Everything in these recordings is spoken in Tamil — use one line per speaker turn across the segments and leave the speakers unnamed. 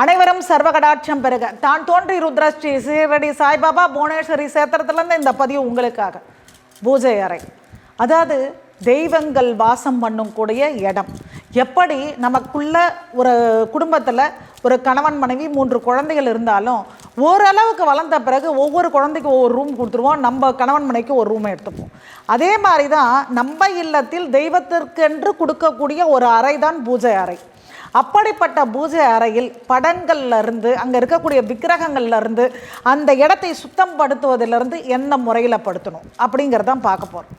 அனைவரும் சர்வகடாட்சம் பெருக தான் தோன்றி ருத்ரஸ்ரீ சீரடி சாய்பாபா புவனேஸ்வரி சேத்திரத்துலேருந்து இந்த பதிவு உங்களுக்காக. பூஜை அறை. அதாவது தெய்வங்கள் வாசம் பண்ணும் கூடிய இடம். எப்படி நமக்குள்ள ஒரு குடும்பத்தில் ஒரு கணவன் மனைவி மூன்று குழந்தைகள் இருந்தாலும் ஓரளவுக்கு வளர்ந்த பிறகு ஒவ்வொரு குழந்தைக்கும் ஒவ்வொரு ரூம் கொடுத்துருவோம். நம்ம கணவன் மனைவிக்கு ஒரு ரூம் எடுத்துப்போம். அதே மாதிரி தான் நம்ம இல்லத்தில் தெய்வத்திற்கென்று கொடுக்கக்கூடிய ஒரு அறை தான் பூஜை அறை. அப்படிப்பட்ட பூஜை அறையில் படங்கள்லேருந்து அங்கே இருக்கக்கூடிய விக்கிரகங்கள்லேருந்து அந்த இடத்தை சுத்தம் படுத்துவதிலிருந்து என்ன முறையில் படுத்தணும் அப்படிங்கிறதான் பார்க்க போகிறோம்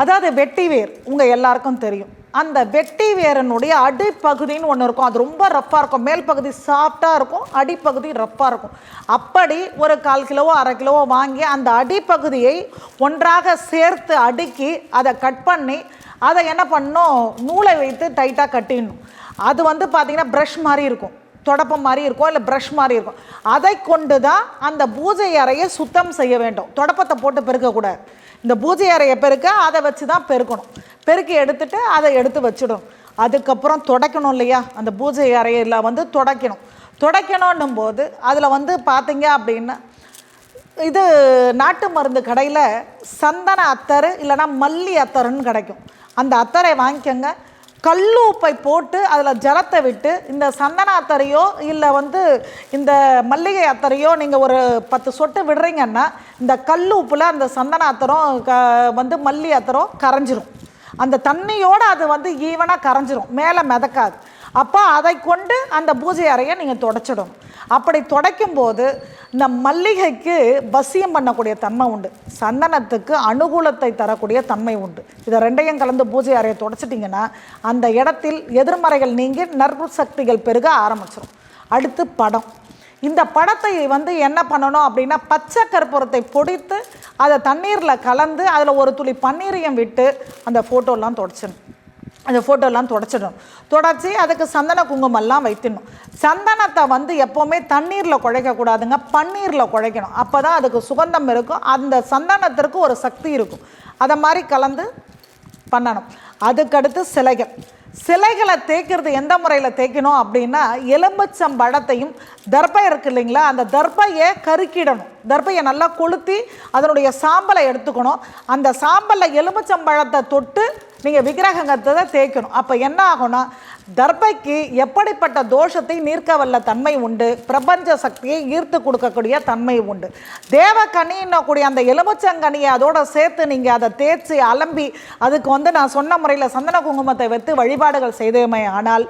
அதாவது வெட்டி வேர் உங்கள் எல்லாருக்கும் தெரியும். அந்த வெட்டி வேரனுடைய அடிப்பகுதின்னு ஒன்று இருக்கும். அது ரொம்ப ரஃப்பாக இருக்கும். மேல் பகுதி சாஃப்டாக இருக்கும். அடிப்பகுதி ரஃப்பாக இருக்கும். அப்படி ஒரு கால் கிலோவோ அரை கிலோவோ வாங்கி அந்த அடிப்பகுதியை ஒன்றாக சேர்த்து அடுக்கி அதை கட் பண்ணி அதை என்ன பண்ணணும்? நூலை வைத்து டைட்டாக கட்டிடணும். அது வந்து பார்த்திங்கன்னா ப்ரஷ் மாதிரி இருக்கும். தொடப்பம் மாதிரி இருக்கும் இல்லை ப்ரஷ் மாதிரி இருக்கும். அதை கொண்டு தான் அந்த பூஜை அறையை சுத்தம் செய்ய வேண்டும். தொடப்பத்தை போட்டு பெருக்கக்கூடாது இந்த பூஜை அறையை பெருக்க அதை வச்சு தான் பெருக்கணும். பெருக்கி எடுத்துட்டு அதை எடுத்து வச்சிடணும். அதுக்கப்புறம் துடைக்கணும் இல்லையா? அந்த பூஜை அறையில் வந்து துடைக்கணும். துடைக்கணுன்னும் போது அதில் வந்து பார்த்தீங்க அப்படின்னா இது நாட்டு மருந்து கடையில் சந்தன அத்தர் இல்லைன்னா மல்லி அத்தருன்னு கிடைக்கும். அந்த அத்தரை வாங்கிக்கோங்க. கல்லூப்பை போட்டு அதில் ஜலத்தை விட்டு இந்த சந்தன அத்தரையோ இல்லை வந்து இந்த மல்லிகை அத்தரையோ நீங்கள் ஒரு பத்து சொட்டு விடுறீங்கன்னா இந்த கல்லூப்பில் அந்த சந்தன அத்தரம் க வந்து மல்லி அத்தரம் கரைஞ்சிரும். அந்த தண்ணியோடு அது வந்து ஈவனாக கரைஞ்சிரும். மேலே மிதக்காது. அப்போ அதை கொண்டு அந்த பூஜை அறையை நீங்கள் தொடச்சிடணும். அப்படி துடைக்கும் போது இந்த மல்லிகைக்கு வசியம் பண்ணக்கூடிய தன்மை உண்டு. சந்தனத்துக்கு அனுகூலத்தை தரக்கூடிய தன்மை உண்டு. இதை ரெண்டையும் கலந்து பூஜை அறையை தொடச்சிட்டிங்கன்னா அந்த இடத்தில் எதிர்மறைகள் நீங்கி நற்பு சக்திகள் பெருக ஆரம்பிச்சிடும் அடுத்து படம். இந்த படத்தை வந்து என்ன பண்ணணும் அப்படின்னா பச்சை கற்பூரத்தை பொடித்து அதை தண்ணீரில் கலந்து அதில் ஒரு துளி பன்னீரையும் விட்டு அந்த ஃபோட்டோலாம் தொடச்சிடணும். அந்த ஃபோட்டோலாம் தொடச்சிடணும். தொடச்சி அதுக்கு சந்தன குங்குமம்லாம் வைத்திடணும். சந்தனத்தை வந்து எப்போவுமே தண்ணீரில் குழைக்கக்கூடாதுங்க பன்னீரில் குழைக்கணும். அப்போ தான் அதுக்கு சுகந்தம் இருக்கும். அந்த சந்தனத்திற்கு ஒரு சக்தி இருக்கும். அதை மாதிரி கலந்து பண்ணணும். அதுக்கடுத்து சிலைகள். சிலைகளை தேய்க்கிறது எந்த முறையில் தேய்க்கணும் அப்படின்னா எலும்புச்சம்பழத்தையும் தர்பை இருக்கு இல்லைங்களா? அந்த தர்பையை கருக்கிடணும். தர்பையை நல்லா கொளுத்தி அதனுடைய சாம்பலை எடுத்துக்கணும். அந்த சாம்பலில் எலும்புச்சம்பழத்தை தொட்டு நீங்கள் விக்கிரகங்கத்தை தேய்க்கணும். அப்போ என்ன ஆகும்னா தர்பைக்கு எப்படிப்பட்ட தோஷத்தை நீர்க்க வல்ல தன்மை உண்டு பிரபஞ்ச சக்தியை ஈர்த்து கொடுக்கக்கூடிய தன்மை உண்டு. தேவ கனின்னக்கூடிய அந்த எலுமிச்சங்கனியை அதோட சேர்த்து நீங்கள் அதை தேய்ச்சி அலம்பி அதுக்கு வந்து நான் சொன்ன முறையில் சந்தன குங்குமத்தை வைத்து வழிபாடுகள் செய்தோமே ஆனால்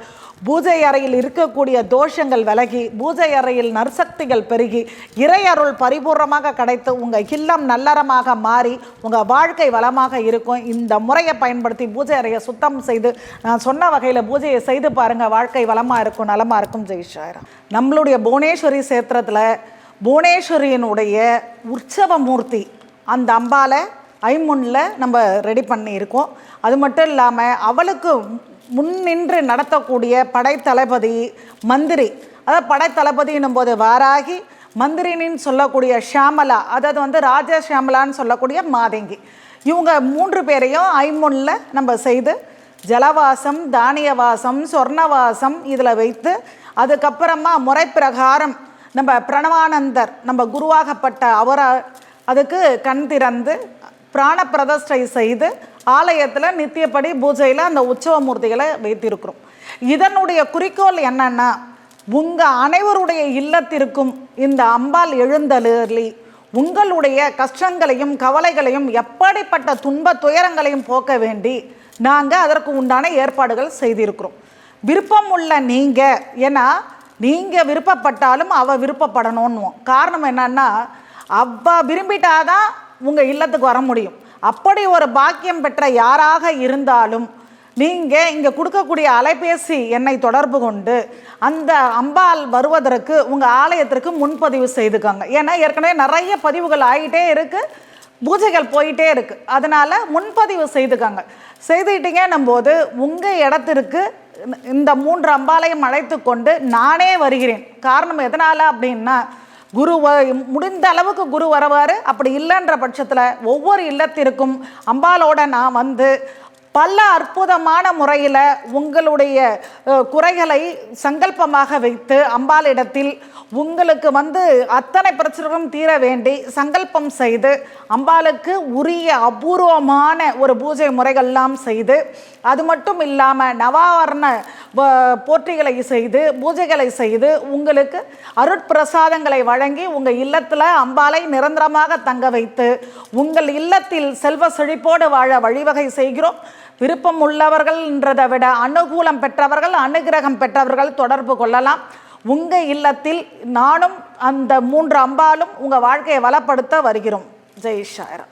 பூஜை அறையில் இருக்கக்கூடிய தோஷங்கள் விலகி பூஜை அறையில் நற்சக்திகள் பெருகி இறையருள் பரிபூர்ணமாக கிடைத்து உங்கள் இல்லம் நல்லறமாக மாறி உங்கள் வாழ்க்கை வளமாக இருக்கும். இந்த முறையை பயன்படுத்தி பூஜை அறையை சுத்தம் செய்து நான் சொன்ன வகையில் பூஜையை செய்து பாருங்கள் வாழ்க்கை வளமாக இருக்கும் நலமாக இருக்கும். ஜெயிஷாயிரம் நம்மளுடைய புவனேஸ்வரி சேத்திரத்தில் புவனேஸ்வரியினுடைய உற்சவ மூர்த்தி அந்த அம்பாலை ஐமுனில் நம்ம ரெடி பண்ணியிருக்கோம். அது மட்டும் இல்லாமல் அவளுக்கு முன்னின்று நடத்தக்கூடிய படைத்தளபதி மந்திரி. அதாவது படைத்தளபதினும் போது வாராகி மந்திரினின்னு சொல்லக்கூடிய ஷியாமலா அதாவது வந்து ராஜா ஷியாமலான்னு சொல்லக்கூடிய மாதங்கி. இவங்க மூன்று பேரையும் ஐமுன்னில் நம்ம செய்து ஜலவாசம் தானியவாசம் சொர்ணவாசம் இதில் வைத்து அதுக்கப்புறமா முறைப்பிரகாரம் நம்ம பிரணவானந்தர் நம்ம குருவாகப்பட்ட அவரை அதுக்கு கண் திறந்து பிராண பிரதஷ்டை செய்து ஆலயத்தில் நித்தியப்படி பூஜையில் அந்த உற்சவ மூர்த்திகளை வைத்திருக்கிறோம். இதனுடைய குறிக்கோள் என்னன்னா உங்கள் அனைவருடைய இல்லத்திற்கும் இந்த அம்பாள் எழுந்தருளி உங்களுடைய கஷ்டங்களையும் கவலைகளையும் எப்படிப்பட்ட துன்ப துயரங்களையும் போக்க வேண்டி நாங்கள் அதற்கு உண்டான ஏற்பாடுகள் செய்திருக்கிறோம். விருப்பம் உள்ள நீங்கள் ஏன்னா நீங்கள் விருப்பப்பட்டாலும் அவள் விருப்பப்படணும்னுவோம். காரணம் என்னன்னா அவ விரும்பிட்டாதான் உங்கள் இல்லத்துக்கு வர முடியும். அப்படி ஒரு பாக்கியம் பெற்ற யாராக இருந்தாலும் நீங்கள் இங்கே கொடுக்கக்கூடிய அலைபேசி என்னை தொடர்பு கொண்டு அந்த அம்பாள் வருவதற்கு உங்கள் ஆலயத்திற்கு முன்பதிவு செய்துக்கோங்க. ஏன்னா ஏற்கனவே நிறைய பதிவுகள் ஆகிட்டே இருக்குது பூஜைகள் போயிட்டே இருக்குது அதனால் முன்பதிவு செய்துக்கோங்க. செய்துக்கிட்டீங்கன்னும் போது உங்கள் இடத்திற்கு இந்த மூன்று அம்பாலையும் அழைத்து கொண்டு நானே வருகிறேன். காரணம் எதனால் அப்படின்னா குரு வ- முடிந்த அளவுக்கு குரு வரவாரு. அப்படி இல்லைன்ற பட்சத்தில் ஒவ்வொரு இல்லத்திற்கும் அம்பாலோட நான் வந்து பல அற்புதமான முறையில் உங்களுடைய குறைகளை சங்கல்பமாக வைத்து அம்பாளிடத்தில் உங்களுக்கு வந்து அத்தனை பிரச்சனைகளும் தீர வேண்டி சங்கல்பம் செய்து அம்பாளுக்கு உரிய அபூர்வமான ஒரு பூஜை முறைகள்லாம் செய்து அது மட்டும் இல்லாமல் நவாவரண போற்றிகளை செய்து பூஜைகளை செய்து உங்களுக்கு அருட்பிரசாதங்களை வழங்கி உங்கள் இல்லத்தில் அம்பாளை நிரந்தரமாக தங்க வைத்து உங்கள் இல்லத்தில் செல்வ செழிப்போடு வாழ வழிவகை செய்கிறோம். விருப்பம் உள்ளவர்கள்ன்றதை விட அனுகூலம் பெற்றவர்கள் அனுகிரகம் பெற்றவர்கள் தொடர்பு கொள்ளலாம். உங்கள் இல்லத்தில் நானும் அந்த மூன்று அம்பாலும் உங்கள் வாழ்க்கையை வளப்படுத்த வருகிறோம். ஜெய் ஷாயரா.